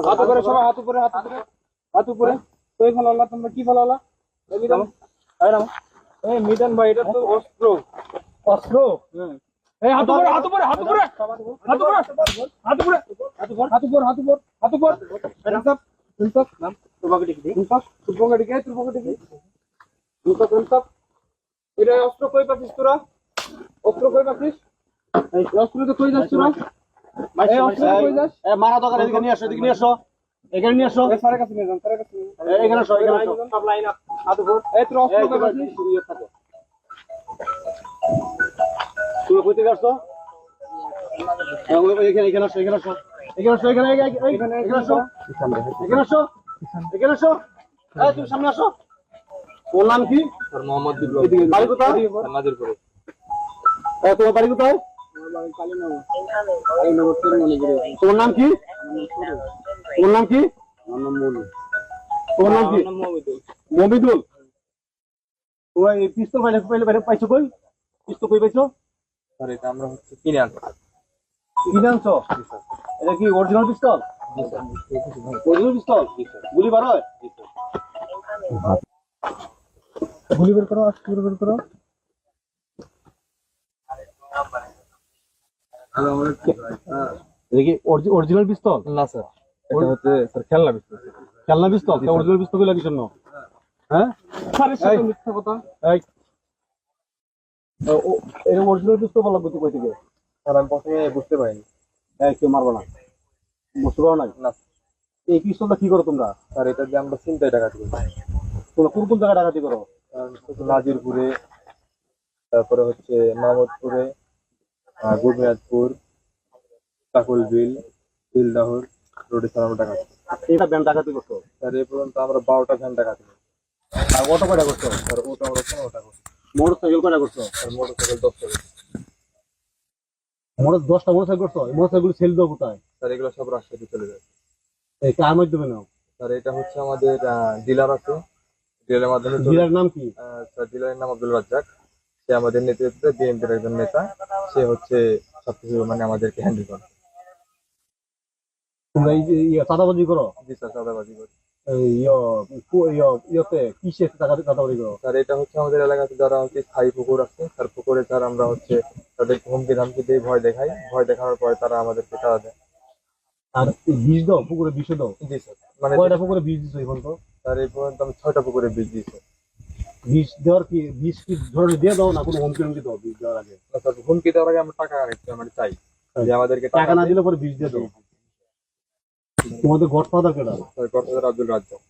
হাত উপরে সবাই হাত উপরে হাত উপরে হাত উপরে তুই ফেলালা তোমরা কি ফেলালা এই মিটান ভাই এটা তো অস্ত্র অস্ত্র এই হাত উপরে হাত উপরে হাত উপরে হাত উপরে হাত উপরে হাত উপরে হাত উপরে হাত উপরে হাত উপরে ইনসাফ ইনসাফ নাম তোমাকে দেখি ইনসাফ তোমাকে দেখি তোমাকে দেখি ইনসাফ ইনসাফ এটা অস্ত্র কই পাচ্ছিস তোরা অস্ত্র কই পাচ্ছিস এই অস্ত্র তো কই যাচ্ছ তোরা এই অস্ত্র কই যাস? এ মারা দোকান এদিকে নিয়ে আসো এদিকে নিয়ে আসো। এখানে নিয়ে আসো। স্যারের কাছে নিয়ে যান স্যারের কাছে নিয়ে যান। এ, এখানে আসো এখানে সব লাইন আপ এই তুমি কই থেকে আসছো? এ, ওই, ওই, এখানে এখানে আসো এখানে আসো। এখানে আসো এখানে এখানে এখানে এখানে আসো। এখানে আসো। এখানে আসো। এই, তুমি সামনে আসো। ওর নাম কি? মোহাম্মদ এদিকে, বাড়ি কোথায়? নাজিরপুরে তোমার বাড়ি কোথায়? তোমার নাম কি? তোমার নাম কি তোমার নাম কি তোমার এই পিস্তল পাইলে পাইলে পাইলে পাইছো কই পিস্তল কই পাইছো স্যার এটা আমরা হচ্ছে কিনে আনছি কিনে আনছো এটা কি অরিজিনাল গুলি বার করো আজকে বের করো কি অরিজিনাল পিস্তল না স্যার এটা হচ্ছে স্যার খেলনা খেলনা পিস্তল অরিজিনাল পিস্তলগুলো কিসের জন্য? হ্যাঁ? স্যারের মিথ্যা কথা? এই। ও- ও- এটা অরিজিনাল পিস্তল বলা গতি কই থেকে? স্যার আমি প্রথমে বুঝতে পারিনি। এই কেউ মারবো না। বুঝতে পারো নাই? না এই পিস্তলটা কি করো তোমরা? স্যার এটা দিয়ে আমরা চিন্তায় ডাকাতি করি। তোমরা কোন কোন জায়গায় ডাকাতি করো? নাজিরপুরে তারপরে হচ্ছে মাহমুদপুরে আহ, গুরমিয়াদপুর কাকুলবিল বিলদাহর রোডে স্যার আমরা ডাকাতি। এটা ব্যান্ড ডাকাতি করছ স্যার এই পর্যন্ত আমরা বারোটা ভ্যান ডাকাতি আর অটো কয়টা করছ স্যার ওটা আমরা পনেরোটা করি মোটর সাইকেল কয়টা করছ স্যার মোটর সাইকেল দশটা মোটর দশটা মোটর সাইকেল করছ মোটর সাইকেল সেল দেবো কোথায়? স্যার এগুলো সব রাজশাহী চলে যায়। এই কার মাধ্যমে নাও? স্যার এটা হচ্ছে আমাদের ডিলার আছে। ডিলারের মাধ্যমে ডিলার নাম কি? স্যার ডিলারের নাম আব্দুল রাজ্জাক। সে আমাদের নেতৃত্বে বিএনপির একজন নেতা সে হচ্ছে সবকিছু মানে আমাদেরকে হ্যান্ডেল করে। তোমরা এই যে চাঁদাবাজি করো? জি স্যার চাঁদাবাজি করি। এটা হচ্ছে আমাদের এলাকাতে যারা হচ্ছে স্থায়ী পুকুর আছে তার পুকুরে আমরা হচ্ছে হুমকি ধামকি দিয়ে ভয় দেখাই। ভয় দেখানোর পরে তারা আমাদেরকে টাকা দেয়। আর বীজ দাও পুকুরে বিষ দাও? জি স্যার। মানে কয়টা পুকুরে বীজ দিছো এখন তো স্যার এই পর্যন্ত আমি ছয়টা পুকুরে বীজ দিয়েছি। বীজ দেওয়ার কি বীজ কি ধরে দিয়ে দাও না কোনো হুমকি হুমকি দাও বীজ দেওয়ার আগে। স্যার হুমকি দেওয়ার আগে আমরা টাকা মানে চাই যে আমাদেরকে টাকা না দিলে পরে বীজ দিয়ে দাও। তোমাদের godfather sir godfather Abdul Razzaq.